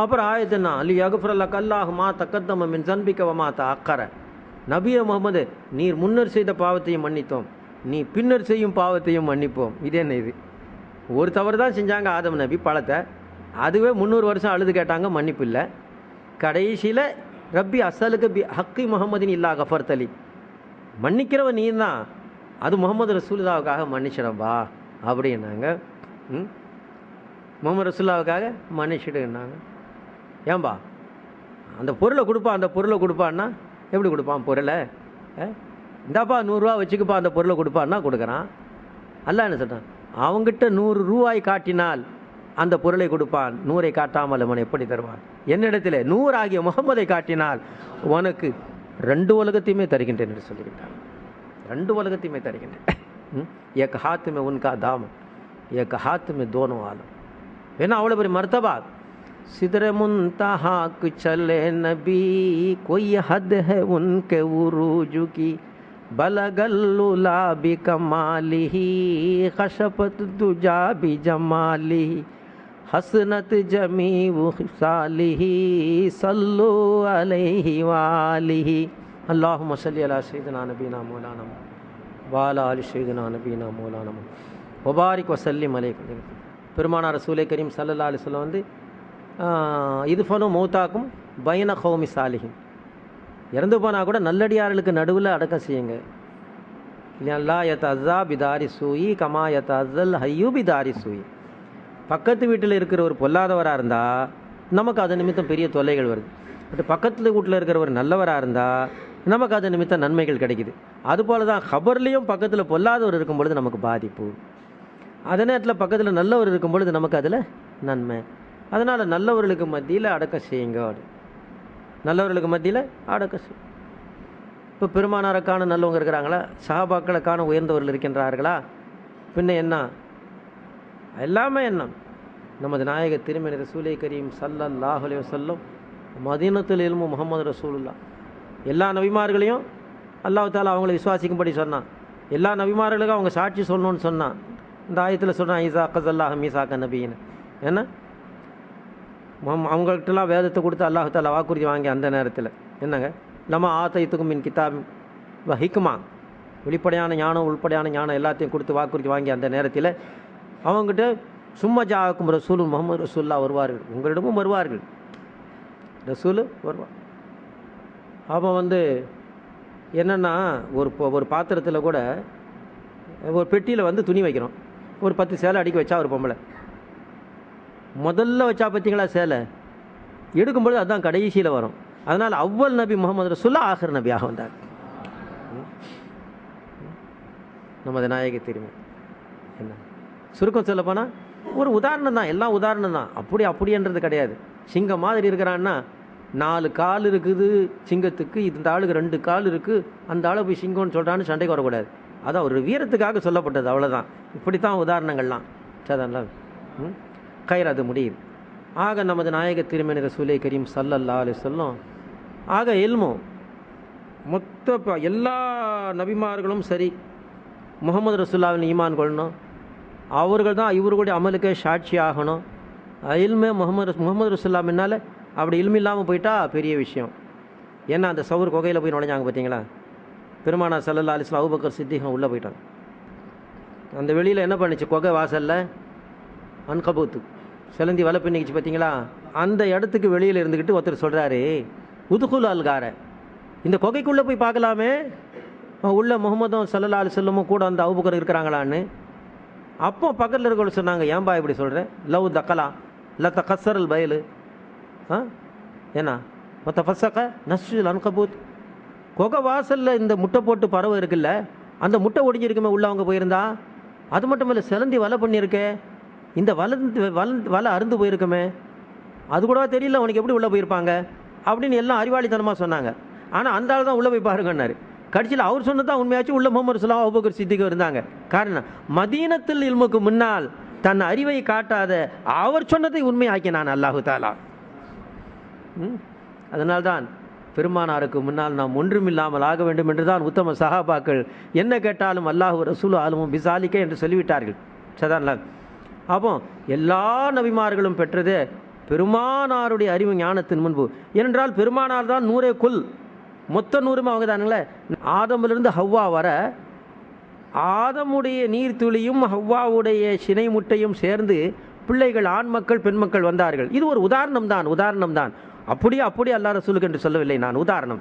அப்புறம் ஆயத்துனா அலி அகுஃபரல்ல கல்லாஹ் மா தக்கத்தம் மின் சன்பிக்க வமா அக்கர நபிய முகமது நீர் முன்னர் செய்த பாவத்தையும் மன்னித்தோம். நீ பின்னர் செய்யும் பாவத்தையும் மன்னிப்போம். இதே என்ன இது? ஒரு தவறு தான் செஞ்சாங்க ஆதம் நபி பழத்தை அதுவே முந்நூறு வருஷம் அழுது கேட்டாங்க மன்னிப்பு இல்லை. கடைசியில் ரப்பி அசலுக்கு பி ஹக்கி முகமதின் இல்லா கஃபர் தலி மன்னிக்கிறவன் நீ தான் அது முகமது ரசூல்லாவுக்காக மன்னிச்சிடம்பா அப்படின்னாங்க. ம்? முகமது ரசூல்லாவுக்காக மன்னிச்சிடுன்னாங்க. ஏம்பா? அந்த பொருளை கொடுப்பான் அந்த பொருளை கொடுப்பான்னா எப்படி கொடுப்பான் பொருளை? இந்தாப்பா நூறுரூவா வச்சுக்கப்பா அந்த பொருளை கொடுப்பான்னா கொடுக்குறான். அல்ல என்ன சொல்கிறான் அவங்ககிட்ட நூறு ரூபாய் காட்டினால் அந்த பொருளை கொடுப்பான். நூறை காட்டாமல் அவன் எப்படி தருவான்? என்னிடத்தில் நூறு ஆகிய முகமதை காட்டினால் உனக்கு ரெண்டு உலகத்தையுமே தருகின்றேன் என்று சொல்லிக்கிட்டான் ரெண்டு உலகத்தையுமே தருகின்றேன். ஏக்க ஹாத்துமே உன்கா தாமம். ஏக்க ஹாத்துமே தோனும் ஆளும் ஏன்னா அவ்வளோ பெரிய மர்த்தபா? سدر منتہاک چلے نبی، کوئی حد ہے ان کے عروج کی۔ بلغلولا بکمالی خشپت دجا بھی جمالی حسنت جمی و صالحی صلو علیہ وآلہ۔ اللہم صلی علی سیدنا نبینا مولانا والا علی سیدنا نبینا مولانا وبارک وسلم علیکم۔ پرمانا رسول کریم صلی اللہ علیہ وسلم வந்து ஆஹ், இது மௌத்தாக்கும் பயன ஹோமி சாலிஹிம் இறந்து போனால் கூட நல்லடியார்களுக்கு நடுவில் அடக்கம் செய்யுங்க. அல்லா யத் அஸ்ஸா பிதாரி சூயி கமா யத் அஸ்ஸல் ஹையூ பிதாரி சூயி பக்கத்து வீட்டில் இருக்கிற ஒரு பொல்லாதவராக இருந்தால் நமக்கு அது நிமித்தம் பெரிய தொல்லைகள் வருது. பட் பக்கத்தில் வீட்டில் இருக்கிறவர் நல்லவராக இருந்தால் நமக்கு அது நிமித்தம் நன்மைகள் கிடைக்குது. அதுபோல தான் ஹபர்லேயும் பக்கத்தில் பொல்லாதவர் இருக்கும் பொழுது நமக்கு பாதிப்பு. அதே நேரத்தில் பக்கத்தில் நல்லவர் இருக்கும் பொழுது நமக்கு அதில் நன்மை. அதனால் நல்லவர்களுக்கு மத்தியில் அடக்கம் செய்யுங்க நல்லவர்களுக்கு மத்தியில் அடக்கம் செய். இப்போ பெருமானாருக்கான நல்லவங்க இருக்கிறாங்களா? சஹாபாக்களுக்கான உயர்ந்தவர்கள் இருக்கின்றார்களா? பின்ன என்ன? எல்லாமே என்ன? நமது நாயக திருமணி ரசூலை கரீம் சல்லல்லாஹுலே சொல்லும் மதீனத்தில் இல்மு முகமது ரசூலுல்லா. எல்லா நபிமார்களையும் அல்லாஹ் தாலா அவங்கள விசுவாசிக்கும்படி சொன்னான். எல்லா நபிமார்களுக்கும் அவங்க சாட்சி சொல்லணும்னு சொன்னான். இந்த ஆயத்தில் சொன்னான் ஈசா கசல்லாஹ் மீசாக்க நபின்னு என்ன? அவங்கள்ட்டலாம் வேதத்தை கொடுத்து அல்லாஹ் வாக்குறுதி வாங்கி அந்த நேரத்தில். என்னங்க? நம்ம ஆத்தைத்துக்கும் மின் கிதாப் வ ஹிக்மா. வெளிப்படையான ஞானம் உள்படையான ஞானம் எல்லாத்தையும் கொடுத்து வாக்குறுதி வாங்கி அந்த நேரத்தில் அவங்ககிட்ட சும்மா ஜாக்கும் ரசூல் முகமது ரசூல்லா வருவார்கள். உங்களிடமும் வருவார்கள். ரசூல் வருவார் அவன் வந்து என்னென்னா ஒரு ஒரு பாத்திரத்தில் கூட ஒரு பெட்டியில் வந்து துணி வைக்கிறோம். ஒரு பத்து சேலை அடிக்க வச்சா ஒரு பொம்பளை. முதல்ல வச்சா பார்த்தீங்களா சேலை? எடுக்கும்பொழுது அதுதான் கடைசியில் வரும். அதனால் அவ்வல் நபி முகமது ரசுல்லா ஆஹர் நபியாக வந்தார். நமது நாயக திரும்பி என்ன? சுருக்கம் சொல்லப்போனால் ஒரு உதாரணம் தான் எல்லாம் உதாரணம் தான். அப்படி அப்படின்றது கிடையாது. சிங்கம் மாதிரி இருக்கிறான்னா நாலு கால் இருக்குது சிங்கத்துக்கு இந்த ஆளுக்கு ரெண்டு கால் இருக்குது அந்த ஆளை போய் சிங்கம்னு சொல்கிறான்னு சண்டைக்கு வரக்கூடாது. அதான் ஒரு வீரத்துக்காக சொல்லப்பட்டது அவ்வளோதான் இப்படி தான் உதாரணங்கள்லாம். சரிதான்ல ம்? கயிறு அது முடியுது ஆக நமது நாயக திருமணி ரசூலை கரீம் சல்லல்லா அலி சொல்லும் ஆக எல்மோ மொத்த ப- எல்லா நபிமார்களும் சரி முகமது ரசூல்லாவின் ஈமான் கொள்ளணும். அவர்கள் தான் இவர்களுடைய அமலுக்கே சாட்சி ஆகணும். இல்மே முகமது முகமது ரசூல்லா முன்னால் அப்படி இல்மு இல்லாமல் போயிட்டா பெரிய விஷயம். ஏன்னா அந்த சவுர் கொகையில் போய் நுழைஞ்சாங்க பார்த்தீங்களா பெருமானா சல்லல்லா அலிஸ்லாம் அவுபக்கர் சித்திகம் உள்ளே போயிட்டாங்க. அந்த வெளியில் என்ன பண்ணுச்சு? கொகை வாசலில் அன்கபூத்து. சிலந்தி வலை பின்னிக்கிச்சு பார்த்தீங்களா அந்த இடத்துக்கு வெளியில் இருந்துக்கிட்டு ஒருத்தர் சொல்கிறாரு உதுகுல் அல்கார. இந்த குகைக்குள்ளே போய் பார்க்கலாமே. உள்ள முகமதும் சல்லல்லா அலிசல்லமும் கூட அந்த அவுபக்கர் இருக்கிறாங்களான்னு. அப்போ பக்கத்தில் இருக்கவங்க சொன்னாங்க ஏன்பா இப்படி சொல்கிறேன் லவ் தக்கலா? ல தக்கசரல் பயல் ஆ? ஏன்னா மற்ற ஃபசக்க நஸ்ஜுல் அன்கபூத். குகை வாசலில் இந்த முட்டை போட்டு பறவை இருக்குல்ல அந்த முட்டை ஒடிஞ்சிருக்குமே உள்ள அவங்க போயிருந்தா? அது மட்டும் இல்லை சிலந்தி வலை பண்ணியிருக்கே. இந்த வலந்து வலந்து வலை அருந்து போயிருக்குமே. அது கூட தெரியல உனக்கு எப்படி உள்ளே போயிருப்பாங்க? அப்படின்னு எல்லாம் அறிவாளித்தனமாக சொன்னாங்க. ஆனால் அந்த ஆள் தான் உள்ளே போய் பாருங்கன்னாரு. கடைசியில் அவர் சொன்னது தான் உண்மையாச்சு. உள்ள முகமது சுலாம் அபுபக்கர் சித்திக்கு இருந்தாங்க. காரணம் மதீனத்தில் இல்முக்கு முன்னால் தன் அறிவை காட்டாத அவர் சொன்னதை உண்மையாக்கி நான் அல்லாஹு தாலா ம்? அதனால்தான் பெருமானாருக்கு முன்னால் நாம் ஒன்றுமில்லாமல் ஆக வேண்டும் என்று தான் உத்தம சஹாபாக்கள் என்ன கேட்டாலும் அல்லாஹு ரசூல் ஆலமும் பிசாலிக்க என்று சொல்லிவிட்டார்கள். சதான்ல அப்போ எல்லா நபிமார்களும் பெற்றதே பெருமானாருடைய அறிவு ஞானத்தின் முன்பு. ஏனென்றால் பெருமானார் தான் நூறே குல். மொத்த நூறுமே அவங்க தானுங்களே ஆதமிலிருந்து ஹவ்வா வர ஆதமுடைய நீர்த்துளியும் ஹவ்வாவுடைய சினை முட்டையும் சேர்ந்து பிள்ளைகள் ஆண் மக்கள் பெண் மக்கள் வந்தார்கள். இது ஒரு உதாரணம் தான் உதாரணம் தான். அப்படியே அப்படியே அல்லா ரசூலுக்கு என்று சொல்லவில்லை நான் உதாரணம்.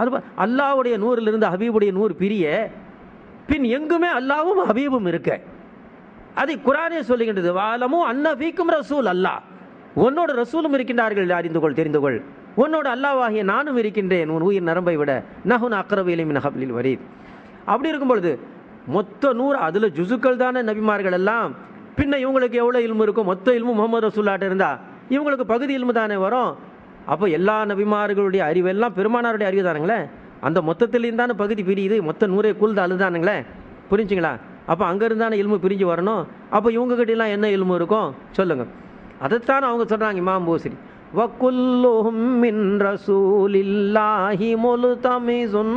அது அல்லாவுடைய நூறிலிருந்து ஹபீபுடைய நூறு பிரிய பின் எங்குமே அல்லாவும் ஹபீபும் இருக்க. அதை குரானே சொல்லுகின்றது. வாலமும் அன்னபீக்கும் ரசூல் அல்லாஹ் உன்னோட ரசூலும் இருக்கின்றார்கள் அறிந்து கொள் தெரிந்து கொள். உன்னோட அல்லாவாகிய நானும் இருக்கின்றேன் உன் உயிர் நரம்பை விட. நகுன் அக்கரவிலிமின் ஹப்லில் வரீத். அப்படி இருக்கும் பொழுது மொத்த நூறு அதில் ஜுசுக்கள் தானே நபிமார்கள் எல்லாம். பின்ன இவங்களுக்கு எவ்வளோ இல்மு இருக்கும் மொத்த இல்மு முகமது ரசூல்லாட்ட இருந்தா இவங்களுக்கு பகுதி இல்மு தானே வரும். அப்போ எல்லா நபிமார்களுடைய அறிவெல்லாம் பெருமானாருடைய அறிவு தானுங்களே. அந்த மொத்தத்திலையும் தானே பகுதி பிரியுது மொத்த நூறே குல்து அழுதானுங்களே புரிஞ்சுங்களா? அப்போ அங்கேருந்து தானே இல்மு பிரிஞ்சு வரணும். அப்போ இவங்ககிட்டலாம் என்ன இல்மு இருக்கும்? சொல்லுங்கள் அதைத்தான் அவங்க சொல்கிறாங்க இமாம் பூசரி. வக்குல்லுஹும் மின் ரசூலில்லாஹி முல்தமிசுன்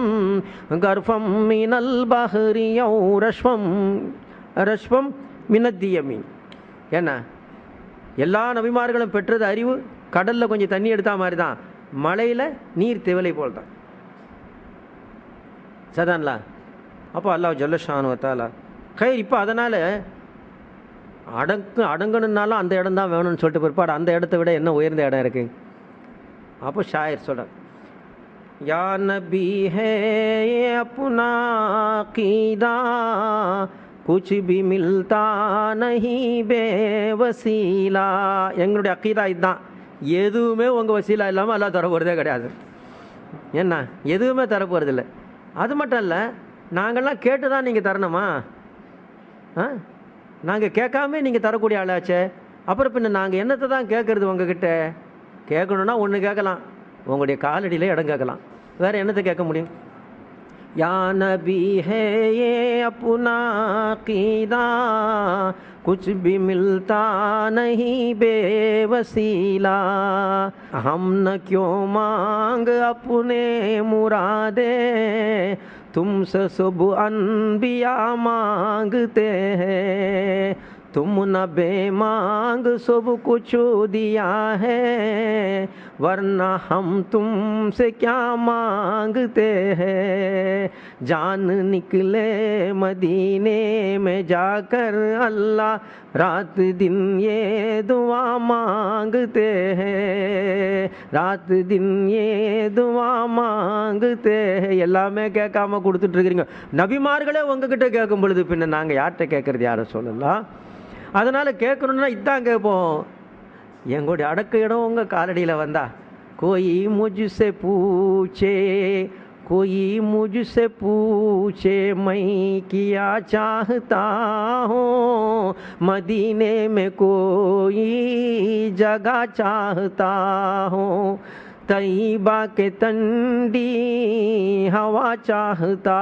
கர்ஃபம் மினல் பஹ்ரி யௌ ரஷ்வம் ரஷ்வம் மினத்தியமி என்ன? எல்லா நபிமார்களும் பெற்றது அறிவு கடலில் கொஞ்சம் தண்ணி எடுத்தா மாதிரி தான் மலையில் நீர் திவலை போல் தான் சதான்லா அப்போ அல்லாஹ் ஜல்லஷானு தாலா கயிறு இப்போ அதனால் அடங்கு அடங்கணுன்னாலும் அந்த இடம் தான் வேணும்னு சொல்லிட்டு பிற்பாடு அந்த இடத்த விட என்ன உயர்ந்த இடம் இருக்குது அப்போ ஷாயர் சொல்கிறார் या नबी है ये अपना மில்தா நஹி பே வசீலா. எங்களுடைய அக்கீதா இதுதான். எதுவுமே உங்கள் வசீலா இல்லாமல் எல்லாம் தர கிடையாது. என்ன? எதுவுமே தர அது மட்டும் இல்லை நாங்கள்லாம் கேட்டு தான் நீங்கள் தரணுமா? ஆ நாங்கள் கேட்காம நீங்கள் தரக்கூடிய ஆளாச்சே அப்புறம் பின்ன நாங்கள் என்னத்தை தான் கேட்குறது உங்ககிட்ட கேட்கணுன்னா ஒன்று கேட்கலாம் உங்களுடைய காலடியில் இடம் கேட்கலாம் வேறு என்னத்தை கேட்க முடியும் या नबी है ये अपना कीदा कुछ भी मिलता नहीं बेवसीला हम न क्यों मांग अपने मुरादे तुमसे सब अनबिया मांगते हैं। तुम न बेमांग सब कुछ दिया है वरना हम तुमसे क्या मांगते हैं जान निकले मदीने में जाकर अल्लाह रात दिन ये दुआ मांगते हैं रात दिन ये दुआ मांगते हैं எல்லாமே கேட்காம கொடுத்துட்டு இருக்கிறீங்க நபிமார்களே உங்ககிட்ட கேட்கும் பொழுது பின்ன நாங்கள் யார்கிட்ட கேட்கறது யாரை சொல்லலாம் அதனால் கேட்கணுன்னா இதான் கேட்போம் எங்களுடைய அடக்க இடம் உங்கள் காலடியில் வந்தா கோயி முஜ்சே பூச்சே कोई मुझसे पूछे मैं किया चाहता हूँ मदीने में कोई जगह चाहता हूँ तैबा के तंडी हवा चाहता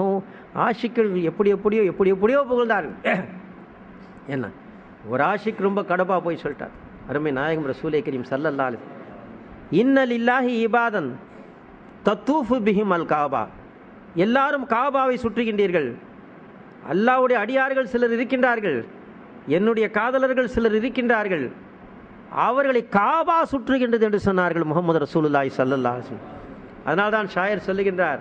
हूँ ஆஷிக்கள் எப்படி எப்படியோ எப்படி எப்படியோ புகழ்ந்தார்கள் என்ன? ஒரு ஆஷிக் ரொம்ப கடப்பா போய் சொல்லிட்டார். அருமை நாயகம் ரசூலே கரீம் சல்லல்லாலு இன்னல் இல்லாஹி இபாதன் தத்தூஃபு பிஹிம் அல் காபா. எல்லாரும் காபாவை சுற்றுகின்றீர்கள். அல்லாவுடைய அடியார்கள் சிலர் இருக்கின்றார்கள். என்னுடைய காதலர்கள் சிலர் இருக்கின்றார்கள். அவர்களை காபா சுற்றுகின்றது என்று சொன்னார்கள் முகமது ரசூலுல்லாய் சல்லல்லா அதனால்தான் ஷாயர் சொல்லுகின்றார்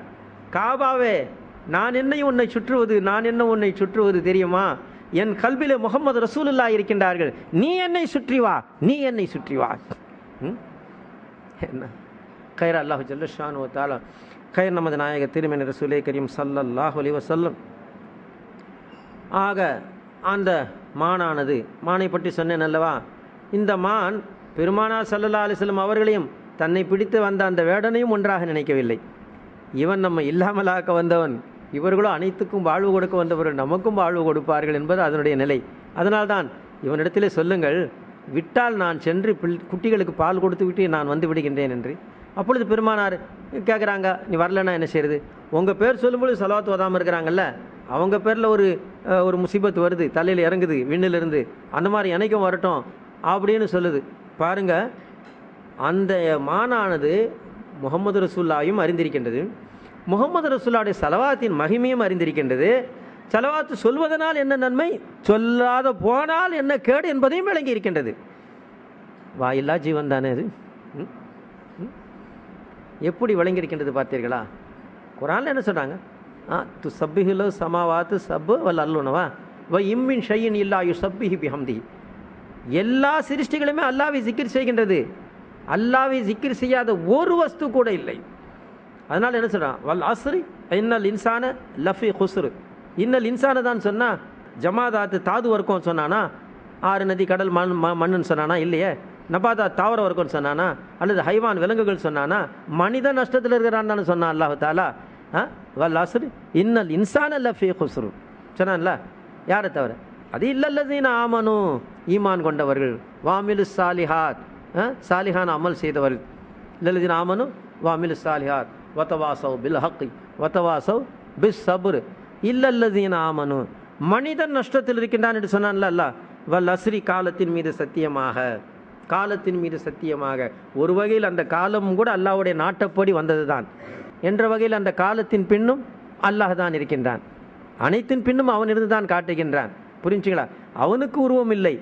காபாவே நான் என்னை உன்னை சுற்றுவது நான் என்ன உன்னை சுற்றுவது தெரியுமா? என் கல்விலே முகமது ரசூலுல்லா இருக்கின்றார்கள். நீ என்னை சுற்றி வா. நீ என்னை சுற்றி வா. ம்? என்ன? கயிர் அல்லாஹு ஜல்லஷானு தாலா கயிர் நமது நாயக திருமணி ரசூலே கரீம் சல்லல்லாஹ் அலைஹி சொல்லும் ஆக அந்த மானானது மானை பற்றி சொன்னேன் அல்லவா? இந்த மான் பெருமானா சல்லல்லா அலிஸ்லம் அவர்களையும் தன்னை பிடித்து வந்த அந்த வேடனையும் ஒன்றாக நினைக்கவில்லை. இவன் நம்ம இல்லாமலாக்க வந்தவன். இவர்களோ அனைத்துக்கும் வாழ்வு கொடுக்க வந்தவர்கள் நமக்கும் வாழ்வு கொடுப்பார்கள் என்பது அதனுடைய நிலை. அதனால்தான் இவனிடத்திலே சொல்லுங்கள் விட்டால் நான் சென்று பிள் குட்டிகளுக்கு பால் கொடுத்து விட்டு நான் வந்து விடுகின்றேன் என்று. அப்பொழுது பெருமானார் கேட்குறாங்க நீ வரலன்னா என்ன செய்யுது உங்கள் பேர் சொல்லும்போது செலவாத்து ஓதாமல் இருக்கிறாங்கல்ல அவங்க பேரில் ஒரு ஒரு முசீபத் வருது தலையில் இறங்குது விண்ணிலிருந்து அந்த மாதிரி எனக்கும் வரட்டும் அப்படின்னு சொல்லுது. பாருங்க அந்த மானானது முகமது ரசூல்லாவையும் அறிந்திருக்கின்றது. முகமது ரசுல்லாவுடைய செலவாத்தின் மகிமையும் அறிந்திருக்கின்றது. செலவாத்து சொல்வதனால் என்ன நன்மை? சொல்லாத போனால் என்ன கேடு என்பதையும் விளங்கி இருக்கின்றது. வாயில்லா ஜீவன் தானே அது? ம்? ம்? எப்படி விளங்கியிருக்கின்றது பார்த்தீர்களா? குரான்ல என்ன சொல்கிறாங்க ஆ து சப்பிஹிலோ சமாவாத்து சப்பு வல்ல அல்லுனவா? வ இம்மின் ஷையின் இல்லா யு சப்பிஹி பிஹம்தி எல்லா சிருஷ்டிகளுமே அல்லாவை சிக்கிர் செய்கின்றது. அல்லாவை சிக்கிர் செய்யாத ஒரு வஸ்து கூட இல்லை. அதனால் என்ன சொல்கிறான் வல் அஸ்ரி இன்னல் இன்சான லஃபி ஹுஸ்ரு இன்னல் இன்சான தான் சொன்னால் ஜமாதாத்து தாது வர்க்கம் சொன்னானா ஆறு நதி கடல் மண் ம மண்ணுன்னு சொன்னானா? இல்லையே. நபாதா தாவர வர்க்கம்னு சொன்னானா? அல்லது ஹைவான் விலங்குகள் சொன்னானா? மனித நஷ்டத்தில் இருக்கிறான்னு சொன்னான் அல்லாஹு தாலா ஆ? வல் அஸ்ரு இன்னல் இன்சான லஃபி ஹுஸ்ரு சொன்னான்ல. யாரை தவிர? அது இல்லல்லதீன ஆமனு. ஈமான் கொண்டவர்கள். வாமிலு சாலிஹாத். ஆ? சாலிஹான் அமல் செய்தவர்கள். இல்லல்லதீன் ஆமனு வாமிலு சாலிஹாத். வத்தவாசவ் பில் ஹக்கி வத்தவாசவ் பிஸ் சபுர் இல்லல்லதீன் ஆமனு. மனிதன் நஷ்டத்தில் இருக்கின்றான் என்று சொன்னான்ல அல்லாஹ். வல் அஸ்ரி காலத்தின் மீது சத்தியமாக காலத்தின் மீது சத்தியமாக. ஒரு வகையில் அந்த காலம் கூட அல்லாஹ்வுடைய நாட்டப்படி வந்தது தான் என்ற வகையில் அந்த காலத்தின் பின்னும் அல்லாஹ் தான் இருக்கின்றான். அனைத்தின் பின்னும் அவன் இருந்து தான் காட்டுகின்றான். புரிஞ்சுங்களா? அவனுக்கு உருவம் இல்லை.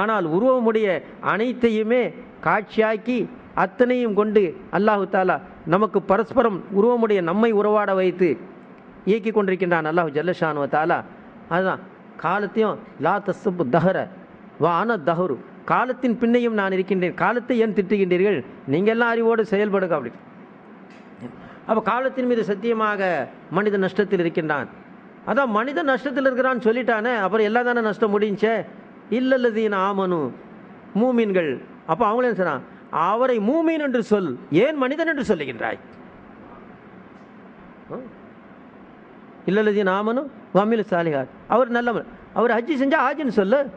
ஆனால் உருவமுடைய அனைத்தையுமே காட்சியாக்கி அத்தனையும் கொண்டு அல்லாஹு தாலா நமக்கு பரஸ்பரம் உருவமுடைய நம்மை உறவாட வைத்து இயக்கி கொண்டிருக்கின்றான் அல்லாஹ் ஜல்லஷானுவ தாலா அதுதான் காலத்தையும் லா தசப்பு தஹர வான தஹரு. காலத்தின் பின்னையும் நான் இருக்கின்றேன். காலத்தை ஏன் திட்டுகின்றீர்கள்? நீங்கள் எல்லாம் அறிவோடு செயல்படுங்க அப்படி. அப்போ காலத்தின் மீது சத்தியமாக மனித நஷ்டத்தில் இருக்கின்றான். அதான் மனித நஷ்டத்தில் இருக்கிறான்னு சொல்லிட்டானே அப்புறம் எல்லா தானே நஷ்டம் முடிஞ்சே? இல்லல்லதீன் ஆமனு மூமீன்கள். அப்போ அவங்களே என்ன அவரை மூமீன் என்று சொல் ஏன் மனிதன் என்று சொல்லுகின்றாய்? இல்லல்லதி நாமனும் வமில் சாலிகார் அவர் நல்லவர். அவர் ஹஜ்ஜி செஞ்சா ஹாஜின்னு சொல்லு.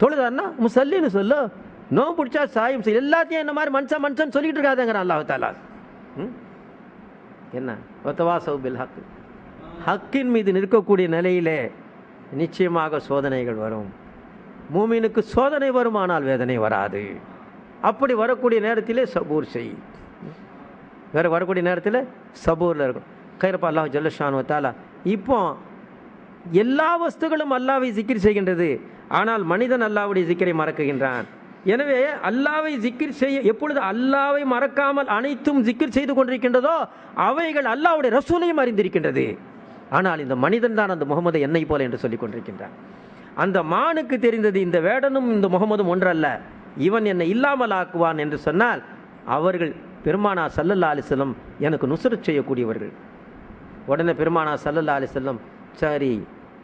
தொழுதாருன்னா முசல்லின்னு சொல்லு. நோ பிடிச்சா சாயும் செய். எல்லாத்தையும் என்ன மாதிரி மனுஷன் மனுஷன் சொல்லிட்டு இருக்காதேங்கிறான் அல்லாஹு தாலா ம்? என்ன? ஒத்தவா சௌபில் ஹக்கு ஹக்கின் மீது நிற்கக்கூடிய நிலையிலே நிச்சயமாக சோதனைகள் வரும். மூமினுக்கு சோதனை வருமானால் வேதனை வராது. அப்படி வரக்கூடிய நேரத்திலே சபூர் செய். வேறு வரக்கூடிய நேரத்தில் சபூரில் இருக்கும் கைரப்பா அல்லாஹ் ஜல்லஷான் தாலா இப்போ எல்லா வஸ்துகளும் அல்லாவை சிக்கிர் செய்கின்றது. ஆனால் மனிதன் அல்லாவுடைய சிக்கரை மறக்குகின்றான். எனவே அல்லாவை ஜிக்கிர் செய்ய எப்பொழுது அல்லாவை மறக்காமல் அனைத்தும் ஜிக்கிர் செய்து கொண்டிருக்கின்றதோ அவைகள் அல்லாவுடைய ரசூலையும் அறிந்திருக்கின்றது. ஆனால் இந்த மனிதன் தான் அந்த முகமது என்னை போல என்று சொல்லிக் கொண்டிருக்கின்றான். அந்த மானுக்கு தெரிந்தது இந்த வேடனும் இந்த முகமதும் ஒன்றல்ல. இவன் என்னை இல்லாமல் ஆக்குவான் என்று சொன்னால் அவர்கள் பெருமானா சல்லல்லா அலிசல்லம் எனக்கு நுசுரச் செய்யக்கூடியவர்கள். உடனே பெருமானா சல்லல்லா அலிசல்லம் சரி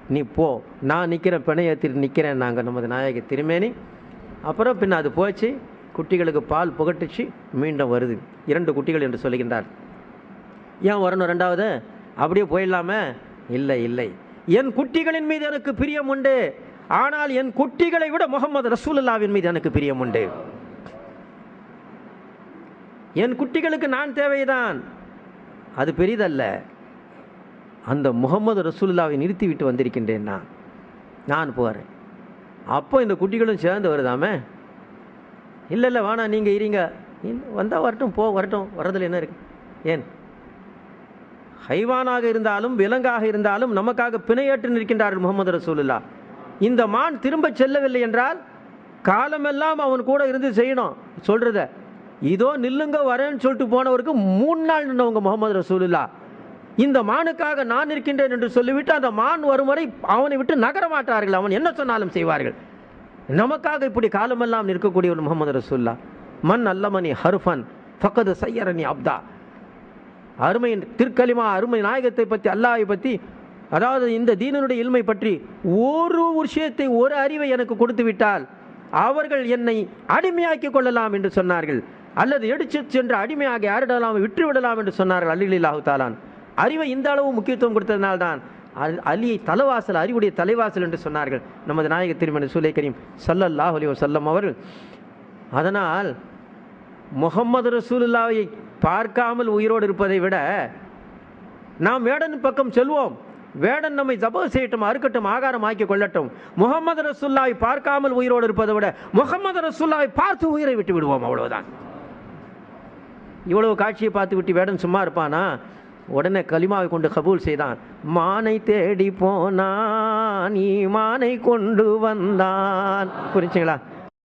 நீ போ நான் நிற்கிறேன் பிணையத்தில் நிற்கிறேன் நாங்கள் நமது நாயகி திருமேனி. அப்புறம் பின்ன அது போச்சு குட்டிகளுக்கு பால் புகட்டுச்சு மீண்டும் வருது. இரண்டு குட்டிகள் என்று சொல்லுகின்றார். ஏன் வரணும் ரெண்டாவது அப்படியே போயிடலாமே? இல்லை இல்லை. என் குட்டிகளின் மீது எனக்கு பிரியம் உண்டு. ஆனால் என் குட்டிகளை விட முகமது ரசூலுல்லாவின் மீது எனக்கு பிரியம் உண்டு. என் குட்டிகளுக்கு நான் தேவைதான். அது பெரிதல்ல. அந்த முகமது ரசூலுல்லாவை நிறுத்தி விட்டு வந்திருக்கின்றேன் நான். நான் போகிறேன் அப்போ இந்த குட்டிகளும் சேர்ந்து வருதாமே? இல்லை இல்லை வேணாம் நீங்கள் இருங்க. வந்தால் வரட்டும் போ வரட்டும். வர்றதில் என்ன இருக்கு? ஏன்? ஹைவானாக இருந்தாலும் விலங்காக இருந்தாலும் நமக்காக பிணையேற்று நிற்கின்றார்கள் முகமது ரசூலுல்லா. இந்த மான் திரும்ப செல்லவில்லை என்றால் காலமெல்லாம் அவன் கூட இருந்து செய்யணும். சொல்கிறத இதோ நில்லுங்க வரேன்னு சொல்லிட்டு போனவருக்கு மூணு நாள் நின்றவங்க முகமது ரசூலுல்லா. இந்த மானுக்காக நான் இருக்கின்றேன் என்று சொல்லிவிட்டு அந்த மான் வரும் வரை அவனை விட்டு நகர மாட்டார்கள். அவன் என்ன சொன்னாலும் செய்வார்கள். நமக்காக இப்படி காலமெல்லாம் நிற்கக்கூடிய ஒரு முகமது ரசூல்லா மண் அல்லமணி ஹர்ஃபன் ஃபக்கது சையரணி அப்தா. அருமை திருக்கலிமா அருமை நாயகத்தை பற்றி அல்லாவை பற்றி அதாவது இந்த தீனனுடைய இல்மை பற்றி ஒரு விஷயத்தை ஒரு அறிவை எனக்கு கொடுத்து விட்டால் அவர்கள் என்னை அடிமையாக்கி கொள்ளலாம் என்று சொன்னார்கள். அல்லது எடுத்து சென்று அடிமையாக யாரிடலாம் விட்டு விடலாம் என்று சொன்னார்கள் அல்லிலாஹு தாலான் அறிவை இந்த அளவு முக்கியத்துவம் கொடுத்ததினால்தான் அல்- அலியை தலைவாசல் அறிவுடைய தலைவாசல் என்று சொன்னார்கள். நமது நாயக திருமணி சூலை கரீம் சல்லல்லாஹ் அலி வசல்லம் அவர்கள். அதனால் முகம்மது ரசூலுல்லாவை பார்க்காமல் உயிரோடு இருப்பதை விட நாம் மேடன் பக்கம் செல்வோம். வேடன் நம்மை ஜப செய்யட்டும் அறுக்கட்டும் ஆகாரம் ஆக்கி கொள்ளட்டும். முகமது ரசுல்லாவை பார்க்காமல் உயிரோடு இருப்பதை விட முகமது ரசுல்லாவை பார்த்து உயிரை விட்டு விடுவோம் அவ்வளவுதான். இவ்வளவு காட்சியை பார்த்து விட்டு வேடன் சும்மா இருப்பானா? உடனே கலிமாவை கொண்டு கபூல் செய்தான். மானை தேடி போனான் நீ மானை கொண்டு வந்தான். புரிஞ்சுங்களா?